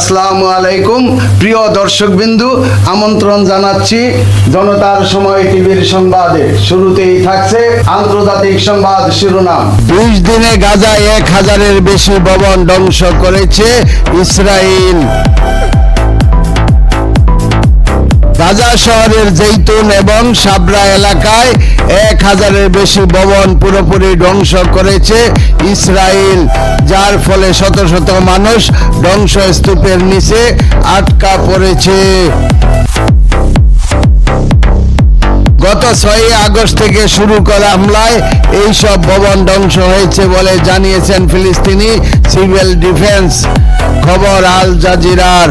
আসসালামু আলাইকুম। প্রিয় দর্শকবিন্দু, আমন্ত্রণ জানাচ্ছি জনতার সময় টিভির সংবাদে। শুরুতেই থাকছে আন্তর্জাতিক সংবাদ শিরোনাম। বিশ দিনে গাজায় এক হাজারের বেশি ভবন ধ্বংস করেছে ইসরায়েল গাজা শহরের জৈতুন এবং সাবরা এলাকায় এক হাজারের বেশি ভবন পুরোপুরি ধ্বংস করেছে ইসরায়েল যার ফলে শত শত মানুষ ধ্বংসস্তূপের নিচে আটকা পড়েছে। গত ছয়ই আগস্ট থেকে শুরু করা হামলায় এই সব ভবন ধ্বংস হয়েছে বলে জানিয়েছেন ফিলিস্তিনি সিভিল ডিফেন্স। খবর আল জাজিরার।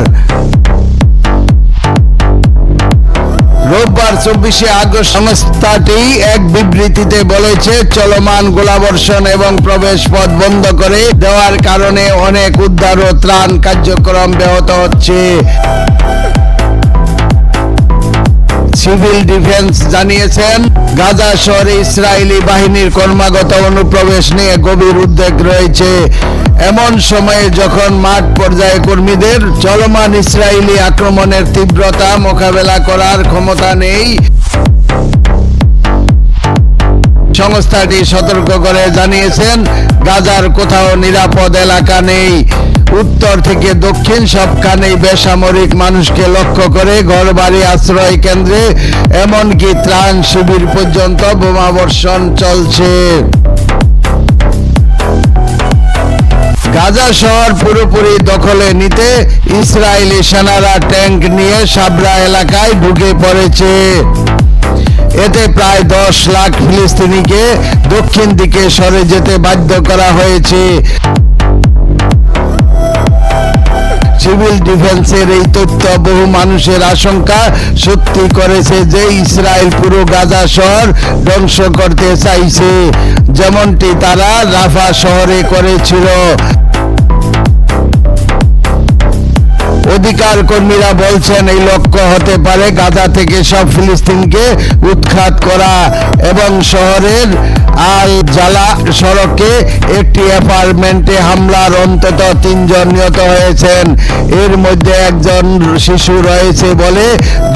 রোববার চব্বিশে আগস্ট সংস্থাটি এক বিবৃতিতে বলেছে, চলমান গোলাবর্ষণ এবং প্রবেশ পথ বন্ধ করে দেওয়ার কারণে অনেক উদ্ধার ও ত্রাণ কার্যক্রম ব্যাহত হচ্ছে। সিভিল ডিফেন্স জানিয়েছেন, গাজা শহরে ইসরায়েলি বাহিনীর ক্রমাগত অনুপ্রবেশ নিয়ে গভীর উদ্বেগ রয়েছে। এমন সময়ে যখন মাঠ পর্যায়ে কর্মীদের চলমান ইসরায়েলি আক্রমণের তীব্রতা মোকাবেলা করার ক্ষমতা নেই, সংস্থাটি সতর্ক করে জানিয়েছেন, গাজার কোথাও নিরাপদ এলাকা নেই। উত্তর থেকে দক্ষিণ সবখানেই বেসামরিক মানুষকে লক্ষ্য করে ঘরবাড়ি আশ্রয় কেন্দ্রে, এমনকি ত্রাণ শিবির পর্যন্ত বোমাবর্ষণ চলছে। গাজা শহর পুরোপুরি দখলে নিতে ইসরায়েলি সেনারা ট্যাঙ্ক নিয়ে সাবরা এলাকায় ঢুকে পড়েছে। এতে প্রায় দশ লাখ ফিলিস্তিনিকে দক্ষিণ দিকে সরে যেতে বাধ্য করা হয়েছে। সিভিল ডিফেন্সের এই তথ্য বহু মানুষের আশঙ্কা। সত্যি করেছে যে ইসরায়েল পুরো গাজা শহর ধ্বংস করতে চাইছে। যেমনটি তারা রাফা শহরে করেছিল। অধিকার কর্মীরা বলছেন, এই লক্ষ্য হতে পারে গাজা থেকে সব ফিলিস্তিনকে উৎখাত করা এবং শহরের আল জালা সড়কে একটি অ্যাপার্টমেন্টে হামলার অন্তত তিনজন নিহত হয়েছেন। এর মধ্যে একজন শিশু রয়েছে বলে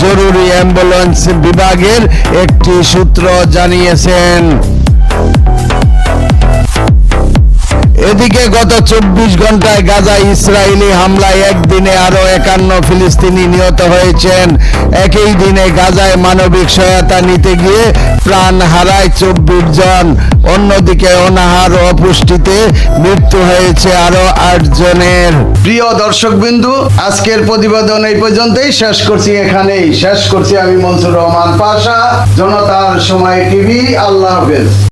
জরুরি অ্যাম্বুলেন্স বিভাগের একটি সূত্র জানিয়েছেন। এদিকে গত চব্বিশ ঘন্টায় গাজা ইসরায়েলি হামলায় একদিনে আরও একান্ন ফিলিস্তিনি নিহত হয়েছেন। একই দিনে গাজায় মানবিক সহায়তা নিতে গিয়ে প্রাণ হারায় চব্বিশ জন। অন্যদিকে অনাহার অপুষ্টিতে মৃত্যু হয়েছে আরও আট জনের। প্রিয় দর্শকবিন্দু, আজকের প্রতিবেদন এই পর্যন্তই। শেষ করছি এখানেই। শেষ করছি আমি মনসুর রহমান পাশা, জনতার সময় টিভি। আল্লাহ হাফেজ।